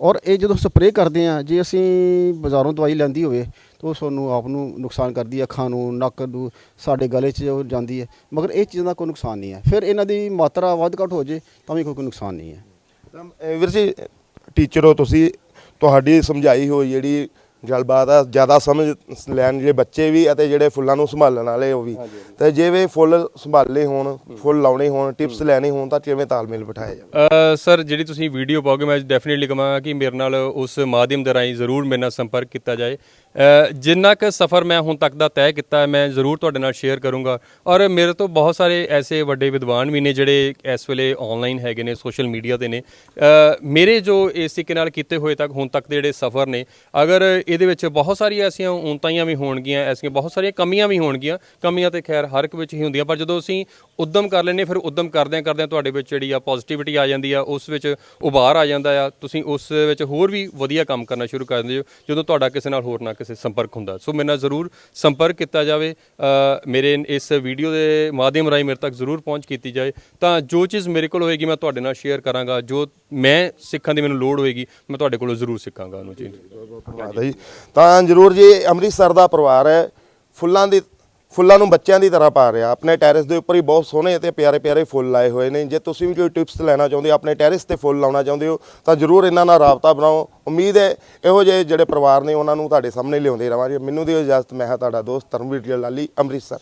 ਔਰ ਇਹ ਜਦੋਂ ਸਪਰੇਅ ਕਰਦੇ ਆ ਜੇ ਅਸੀਂ ਬਾਜ਼ਾਰੋਂ ਦਵਾਈ ਲੈਂਦੀ ਹੋਵੇ, ਤਾਂ ਉਹ ਸਾਨੂੰ ਆਪ ਨੂੰ ਨੁਕਸਾਨ ਕਰਦੀ ਹੈ, ਅੱਖਾਂ ਨੂੰ, ਨੱਕ ਨੂੰ, ਸਾਡੇ ਗਲੇ 'ਚ ਉਹ ਜਾਂਦੀ ਹੈ। ਮਗਰ ਇਹ ਚੀਜ਼ਾਂ ਦਾ ਕੋਈ ਨੁਕਸਾਨ ਨਹੀਂ ਹੈ। ਫਿਰ ਇਹਨਾਂ ਦੀ ਮਾਤਰਾ ਵੱਧ ਘੱਟ ਹੋ ਜੇ, ਤਾਂ ਵੀ ਕੋਈ ਕੋਈ ਨੁਕਸਾਨ ਨਹੀਂ ਹੈ। ਵੀਰ ਜੀ, ਟੀਚਰ ਹੋ ਤੁਸੀਂ ਤੁਹਾਡੀ ਸਮਝਾਈ ਹੋਈ ਜਿਹੜੀ ਗੱਲਬਾਤ ਆ ਜ਼ਿਆਦਾ ਸਮਝ ਲੈਣ ਜਿਹੜੇ ਬੱਚੇ ਵੀ ਅਤੇ ਜਿਹੜੇ ਫੁੱਲਾਂ ਨੂੰ ਸੰਭਾਲਣ ਵਾਲੇ ਉਹ ਵੀ। ਤੇ ਜਿਵੇਂ ਫੁੱਲ ਸੰਭਾਲਣੇ ਹੋਣ ਫੁੱਲ ਲਾਉਣੇ ਹੋਣ ਟਿਪਸ ਲੈਣੇ ਹੋਣ ਤਾਂ ਕਿਵੇਂ ਤਾਲਮੇਲ ਬਿਠਾਇਆ ਜਾਵੇ? ਅ, ਸਰ ਜਿਹੜੀ ਤੁਸੀਂ ਵੀਡੀਓ ਪਾਓਗੇ ਮੈਂ ਡੈਫੀਨਿਟਲੀ ਕਹਾਂਗਾ ਕਿ ਮੇਰੇ ਨਾਲ ਉਸ ਮਾਧਿਅਮ ਦੇ ਰਾਹੀਂ ਜ਼ਰੂਰ ਮੇਰੇ ਨਾਲ ਸੰਪਰਕ ਕੀਤਾ ਜਾਏ। ਜਿੰਨਾ ਕੁ ਸਫ਼ਰ ਮੈਂ ਹੁਣ ਤੱਕ ਦਾ ਤੈਅ ਕੀਤਾ ਮੈਂ ਜ਼ਰੂਰ ਤੁਹਾਡੇ ਨਾਲ ਸ਼ੇਅਰ ਕਰੂੰਗਾ। ਔਰ ਮੇਰੇ ਤੋਂ ਬਹੁਤ ਸਾਰੇ ਐਸੇ ਵੱਡੇ ਵਿਦਵਾਨ ਵੀ ਨੇ ਜਿਹੜੇ ਇਸ ਵੇਲੇ ਆਨਲਾਈਨ ਹੈਗੇ ਨੇ ਸੋਸ਼ਲ ਮੀਡੀਆ ਤੇ ਨੇ। ਮੇਰੇ ਜੋ ਇਸ ਤਰੀਕੇ ਨਾਲ ਕੀਤੇ ਹੋਏ ਤੱਕ ਹੁਣ ਤੱਕ ਦੇ ਜਿਹੜੇ ਸਫ਼ਰ ਨੇ, ਅਗਰ ਇਹਦੇ ਵਿੱਚ ਬਹੁਤ ਸਾਰੀਆਂ ਐਸੀਆਂ ਉਨਤਾਈਆਂ ਵੀ ਹੋਣਗੀਆਂ, ਐਸੀਆਂ ਬਹੁਤ ਸਾਰੀਆਂ ਕਮੀਆਂ ਵੀ ਹੋਣਗੀਆਂ, ਕਮੀਆਂ ਤੇ ਖੈਰ ਹਰ ਇੱਕ ਵਿੱਚ ਹੀ ਹੁੰਦੀਆਂ, ਪਰ ਜਦੋਂ ਅਸੀਂ ਉਦਮ ਕਰ ਲੈਨੇ ਫਿਰ ਉਦਮ ਕਰਦਿਆਂ ਕਰਦਿਆਂ ਤੁਹਾਡੇ ਵਿੱਚ ਜਿਹੜੀ ਆ ਪੋਜ਼ਿਟਿਵਿਟੀ ਆ ਜਾਂਦੀ ਆ, ਉਸ ਵਿੱਚ ਉਭਾਰ ਆ ਜਾਂਦਾ ਆ। ਤੁਸੀਂ ਉਸ ਵਿੱਚ ਹੋਰ ਵੀ ਵਧੀਆ ਕੰਮ ਕਰਨਾ ਸ਼ੁਰੂ ਕਰ ਦਿੰਦੇ ਹੋ, ਜਦੋਂ ਤੁਹਾਡਾ ਕਿਸੇ ਨਾਲ ਹੋਰ ਨਾ ਕਿਸੇ ਸੰਪਰਕ ਹੁੰਦਾ। ਸੋ ਮੇਰੇ ਨਾਲ ਜ਼ਰੂਰ ਸੰਪਰਕ ਕੀਤਾ ਜਾਵੇ। ਮੇਰੇ ਇਸ ਵੀਡੀਓ ਦੇ ਮਾਧਿਅਮ ਰਾਹੀਂ ਮੇਰੇ ਤੱਕ ਜ਼ਰੂਰ ਪਹੁੰਚ ਕੀਤੀ ਜਾਏ। ਤਾਂ ਜੋ ਚੀਜ਼ ਮੇਰੇ ਕੋਲ ਹੋਏਗੀ, ਮੈਂ ਤੁਹਾਡੇ ਨਾਲ ਸ਼ੇਅਰ ਕਰਾਂਗਾ। ਜੋ ਮੈਂ ਸਿੱਖਣ ਦੀ ਮੈਨੂੰ ਲੋੜ ਹੋਏਗੀ, ਮੈਂ ਤੁਹਾਡੇ ਕੋਲੋਂ ਜ਼ਰੂਰ ਸਿੱਖਾਂਗਾ ਉਹਨੂੰ। ਜੀ। ਧੰਨਵਾਦ ਜੀ। ਤਾਂ ਜਰੂਰ ਜੀ, ਅੰਮ੍ਰਿਤਸਰ ਦਾ ਪਰਿਵਾਰ ਹੈ। ਫੁੱਲਾਂ ਦੀ ਫੁੱਲਾਂ ਨੂੰ ਬੱਚਿਆਂ ਦੀ ਤਰ੍ਹਾਂ ਪਾ ਰਿਹਾ। ਆਪਣੇ ਟੈਰੇਸ ਦੇ ਉੱਪਰ ਹੀ ਬਹੁਤ ਸੋਹਣੇ ਅਤੇ ਪਿਆਰੇ ਪਿਆਰੇ ਫੁੱਲ ਲਾਏ ਹੋਏ ਨੇ। ਜੇ ਤੁਸੀਂ ਵੀ ਕੋਈ ਟਿਪਸ ਲੈਣਾ ਚਾਹੁੰਦੇ ਹੋ, ਆਪਣੇ ਟੈਰੇਸ ਤੇ ਫੁੱਲ ਲਾਉਣਾ ਚਾਹੁੰਦੇ ਹੋ, ਤਾਂ ਜਰੂਰ ਇਹਨਾਂ ਨਾਲ ਰਾਬਤਾ ਬਣਾਓ। ਉਮੀਦ ਹੈ ਇਹੋ ਜਿਹੇ ਜਿਹੜੇ ਪਰਿਵਾਰ ਨੇ, ਉਹਨਾਂ ਨੂੰ ਤੁਹਾਡੇ ਸਾਹਮਣੇ ਲਿਆਉਂਦੇ ਰਵਾਂਗੇ। ਮੈਨੂੰ ਦਿਓ ਇਜਾਜ਼ਤ, ਮੈਂ ਹਾਂ ਤੁਹਾਡਾ ਦੋਸਤ ਧਰਮਵੀਰ ਲਾਲੀ, ਅੰਮ੍ਰਿਤਸਰ।